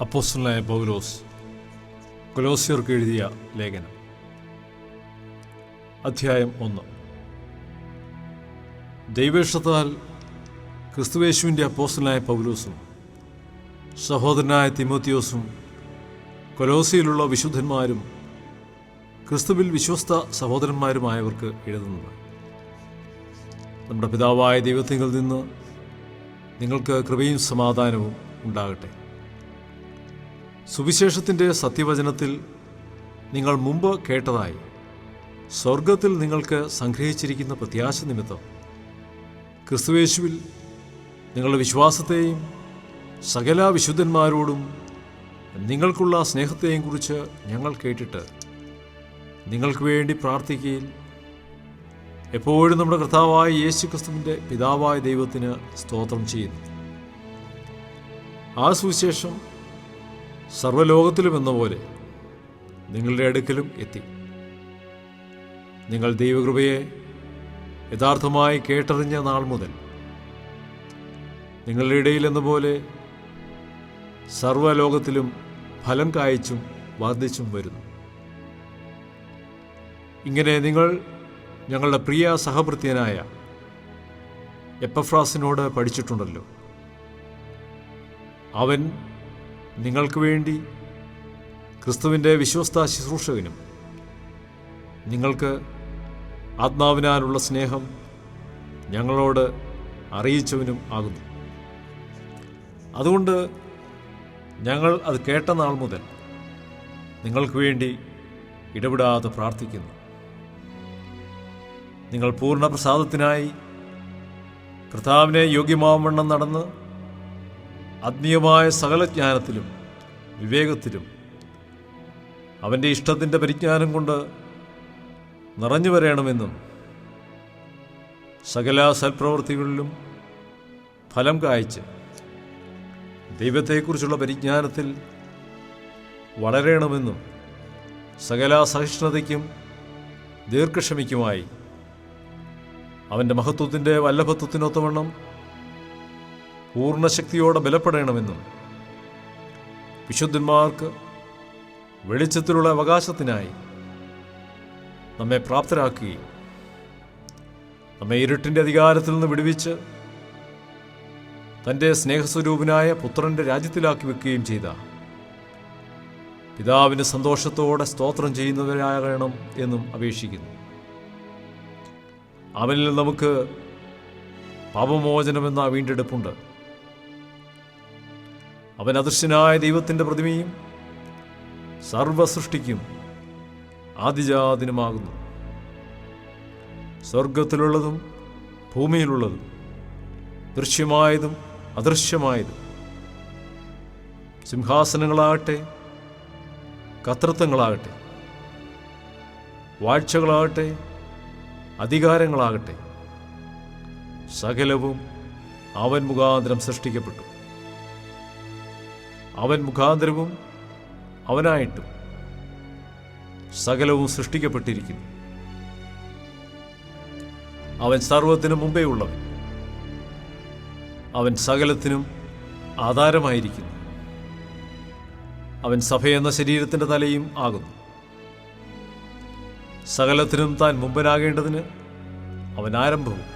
അപ്പോസ്റ്റലായ പൗലോസ് കൊലോസിയർക്ക് എഴുതിയ ലേഖനം. അധ്യായം ഒന്ന്. ദൈവേഷത്താൽ ക്രിസ്തുവേശുവിന്റെ അപ്പോസ്റ്റലായ പൗലോസും സഹോദരനായ തിമോത്തിയോസും കൊലോസിയിലുള്ള വിശുദ്ധന്മാരും ക്രിസ്തുവിൽ വിശ്വസ്ത സഹോദരന്മാരുമായവർക്ക് എഴുതുന്നത്. നമ്മുടെ പിതാവായ ദൈവത്തിങ്കിൽ നിന്ന് നിങ്ങൾക്ക് കൃപയും സമാധാനവും ഉണ്ടാകട്ടെ. സുവിശേഷത്തിന്റെ സത്യവചനത്തിൽ നിങ്ങൾ മുമ്പ് കേട്ടതായി. സ്വർഗത്തിൽ നിങ്ങൾക്ക് സംഗ്രഹിച്ചിരിക്കുന്ന പ്രത്യാശ നിമിത്തം ക്രിസ്തുവേശുവിൽ നിങ്ങളുടെ വിശ്വാസത്തെയും സകല വിശുദ്ധന്മാരോടും നിങ്ങൾക്കുള്ള സ്നേഹത്തെയും കുറിച്ച് ഞങ്ങൾ കേട്ടിട്ട് നിങ്ങൾക്ക് വേണ്ടി പ്രാർത്ഥിക്കുകയും എപ്പോഴും നമ്മുടെ കർത്താവായ യേശു ക്രിസ്തുവിന്റെ പിതാവായ ദൈവത്തിന് സ്തോത്രം ചെയ്യുന്നു. ആ സുവിശേഷം സർവലോകത്തിലും എന്ന പോലെ നിങ്ങളുടെ അടുക്കലും എത്തി. നിങ്ങൾ ദൈവകൃപയെ യഥാർത്ഥമായി കേട്ടറിഞ്ഞ നാൾ മുതൽ നിങ്ങളുടെ ഇടയിൽ എന്ന പോലെ സർവലോകത്തിലും ഫലം കായ്ച്ചും വർദ്ധിച്ചും വരുന്നു. ഇങ്ങനെ നിങ്ങൾ ഞങ്ങളുടെ പ്രിയ സഹഭൃത്യനായ എപ്പഫ്രാസിനോട് പഠിച്ചിട്ടുണ്ടല്ലോ. അവൻ നിങ്ങൾക്ക് വേണ്ടി ക്രിസ്തുവിന്റെ വിശ്വസ്ത ശുശ്രൂഷകനും നിങ്ങൾക്ക് ആത്മാവിനാലുള്ള സ്നേഹം ഞങ്ങളോട് അറിയിച്ചവനും ആകുന്നു. അതുകൊണ്ട് ഞങ്ങൾ അത് കേട്ട നാൾ മുതൽ നിങ്ങൾക്ക് വേണ്ടി ഇടപെടാതെ പ്രാർത്ഥിക്കുന്നു. നിങ്ങൾ പൂർണ പ്രസാദത്തിനായി കർത്താവിനെ യോഗ്യമാവണ്ണം നടന്ന് ആത്മീയമായ സകല ജ്ഞാനത്തിലും വിവേകത്തിലും അവന്റെ ഇഷ്ടത്തിന്റെ പരിജ്ഞാനം കൊണ്ട് നിറഞ്ഞു വരണമെന്നും സകല സൽപ്രവൃത്തികളിലും ഫലം കായ്ച്ച് ദൈവത്തെക്കുറിച്ചുള്ള പരിജ്ഞാനത്തിൽ വളരണമെന്നും സകല സഹിഷ്ണുതയ്ക്കും ദീർഘക്ഷമിക്കുമായി അവന്റെ മഹത്വത്തിന്റെ വല്ലഭത്വത്തിനൊത്തവണ്ണം പൂർണശക്തിയോടെ ബലപ്പെടണമെന്നും വിശുദ്ധന്മാർക്ക് വെളിച്ചത്തിലുള്ള അവകാശത്തിനായി നമ്മെ പ്രാപ്തരാക്കുകയും നമ്മെ ഇരുട്ടിന്റെ അധികാരത്തിൽ നിന്ന് വിടുവിച്ച് തന്റെ സ്നേഹസ്വരൂപനായ പുത്രന്റെ രാജ്യത്തിലാക്കി വെക്കുകയും ചെയ്ത പിതാവിന് സന്തോഷത്തോടെ സ്തോത്രം ചെയ്യുന്നവരാകണം എന്നും അപേക്ഷിക്കുന്നു. അവനിൽ നമുക്ക് പാപമോചനമെന്ന വീണ്ടെടുപ്പുണ്ട്. അവൻ അദൃശ്യനായ ദൈവത്തിന്റെ പ്രതിമയും സർവസൃഷ്ടിക്കും ആദിജാതിനുമാകുന്നു. സ്വർഗത്തിലുള്ളതും ഭൂമിയിലുള്ളതും ദൃശ്യമായതും അദൃശ്യമായതും സിംഹാസനങ്ങളാകട്ടെ കർത്തൃത്വങ്ങളാകട്ടെ വാഴ്ചകളാകട്ടെ അധികാരങ്ങളാകട്ടെ സകലവും അവൻ മുഖാന്തരം സൃഷ്ടിക്കപ്പെട്ടു. അവൻ മുഖാന്തരവും അവനായിട്ടും സകലവും സൃഷ്ടിക്കപ്പെട്ടിരിക്കുന്നു. അവൻ സർവത്തിനും മുമ്പേ ഉള്ളവൻ അവൻ സകലത്തിനും ആധാരമായിരിക്കുന്നു. അവൻ സഭയെന്ന ശരീരത്തിന്റെ തലയും ആകുന്നു. സകലത്തിനും താൻ മുമ്പനാകേണ്ടതിന് അവൻ ആരംഭവും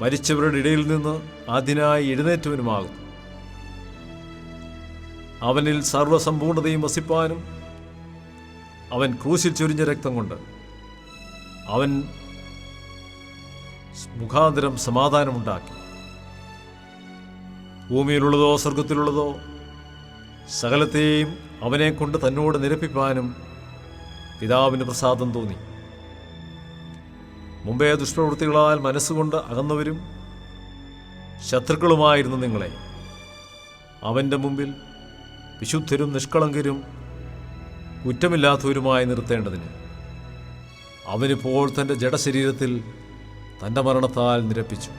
മരിച്ചവരുടെ ഇടയിൽ നിന്ന് ആദ്യനായി എഴുന്നേറ്റവനുമാകുന്നു. അവനിൽ സർവസമ്പൂർണതയും വസിപ്പാനും അവൻ ക്രൂശിൽ ചൊരിഞ്ഞ രക്തം കൊണ്ട് അവൻ മുഖാന്തരം സമാധാനമുണ്ടാക്കി. ഭൂമിയിലുള്ളതോ സ്വർഗത്തിലുള്ളതോ സകലത്തെയും അവനെ കൊണ്ട് തന്നോട് നിരപ്പിപ്പാനും പിതാവിന് പ്രസാദം തോന്നി. മുമ്പേ ദുഷ്പ്രവൃത്തികളാൽ മനസ്സുകൊണ്ട് അകന്നവരും ശത്രുക്കളുമായിരുന്നു നിങ്ങളെ. അവന്റെ മുമ്പിൽ വിശുദ്ധരും നിഷ്കളങ്കരും കുറ്റമില്ലാത്തവരുമായി നിർത്തേണ്ടതിന് അവനിപ്പോൾ തന്റെ ജഡശരീരത്തിൽ തന്റെ മരണത്താൽ നിരപ്പിച്ചു.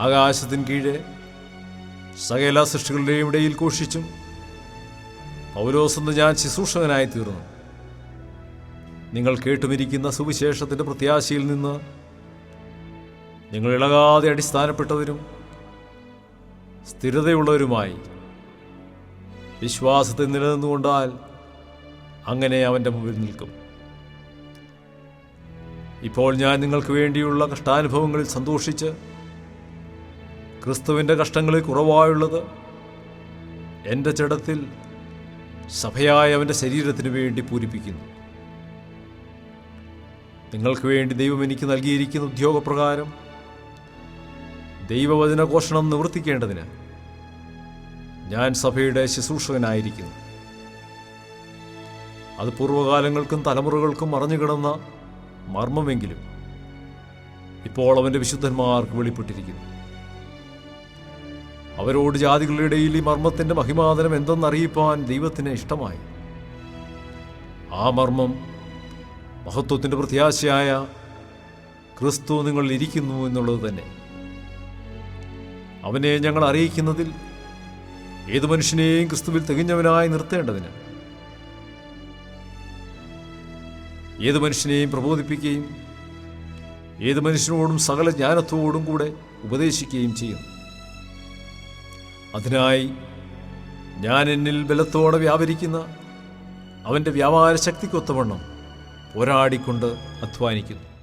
ആകാശത്തിന് കീഴെ സകല സൃഷ്ടികളുടെയും ഇടയിൽ ഘോഷിച്ചും. പൗലോസെന്ന് ഞാൻ ശുശ്രൂഷകനായി തീർന്നു. നിങ്ങൾ കേട്ടുമിരിക്കുന്ന സുവിശേഷത്തിന്റെ പ്രത്യാശയിൽ നിന്ന് നിങ്ങൾ ഇളകാതെ അടിസ്ഥാനപ്പെട്ടവരും സ്ഥിരതയുള്ളവരുമായി. വിശ്വാസത്തിൽ നിലനിന്നുകൊണ്ടാൽ അങ്ങനെ അവന്റെ മുമ്പിൽ നിൽക്കും. ഇപ്പോൾ ഞാൻ നിങ്ങൾക്ക് വേണ്ടിയുള്ള കഷ്ടാനുഭവങ്ങളിൽ സന്തോഷിച്ച് ക്രിസ്തുവിന്റെ കഷ്ടങ്ങളിൽ കുറവായുള്ളത് എന്റെ ചടത്തിൽ സഭയായ അവന്റെ ശരീരത്തിന് വേണ്ടി പൂരിപ്പിക്കുന്നു. നിങ്ങൾക്ക് വേണ്ടി ദൈവം എനിക്ക് നൽകിയിരിക്കുന്ന ഉദ്യോഗപ്രകാരം ദൈവവചനഘോഷണം നിവർത്തിക്കേണ്ടതിന് ഞാൻ സഭയുടെ ശുശ്രൂഷകനായിരിക്കുന്നു. അത് പൂർവകാലങ്ങൾക്കും തലമുറകൾക്കും മറഞ്ഞുകിടന്ന മർമ്മമെങ്കിലും ഇപ്പോൾ അവന്റെ വിശുദ്ധന്മാർക്ക് വെളിപ്പെട്ടിരിക്കുന്നു. അവരോട് ജാതികളുടെ ഇടയിൽ ഈ മർമ്മത്തിന്റെ മഹിമാതനം എന്തെന്നറിയിപ്പാൻ ദൈവത്തിന് ഇഷ്ടമായി. ആ മർമ്മം മഹത്വത്തിന്റെ പ്രത്യാശയായ ക്രിസ്തു നിങ്ങളിൽ ഇരിക്കുന്നു എന്നുള്ളത് തന്നെ. അവനെ ഞങ്ങൾ അറിയിക്കുന്നതിൽ ഏത് മനുഷ്യനെയും ക്രിസ്തുവിൽ തികഞ്ഞവനായി നിർത്തേണ്ടതിന് ഏത് മനുഷ്യനെയും പ്രബോധിപ്പിക്കുകയും ഏത് മനുഷ്യനോടും സകല ജ്ഞാനത്തോടും കൂടെ ഉപദേശിക്കുകയും ചെയ്യുന്നു അതിനായി ഞാൻ എന്നിൽ ബലത്തോടെ വ്യാപരിക്കുന്ന അവന്റെ വ്യാപാര ശക്തിക്കൊത്തവണ്ണം പോരാടിക്കൊണ്ട് അധ്വാനിക്കുന്നു.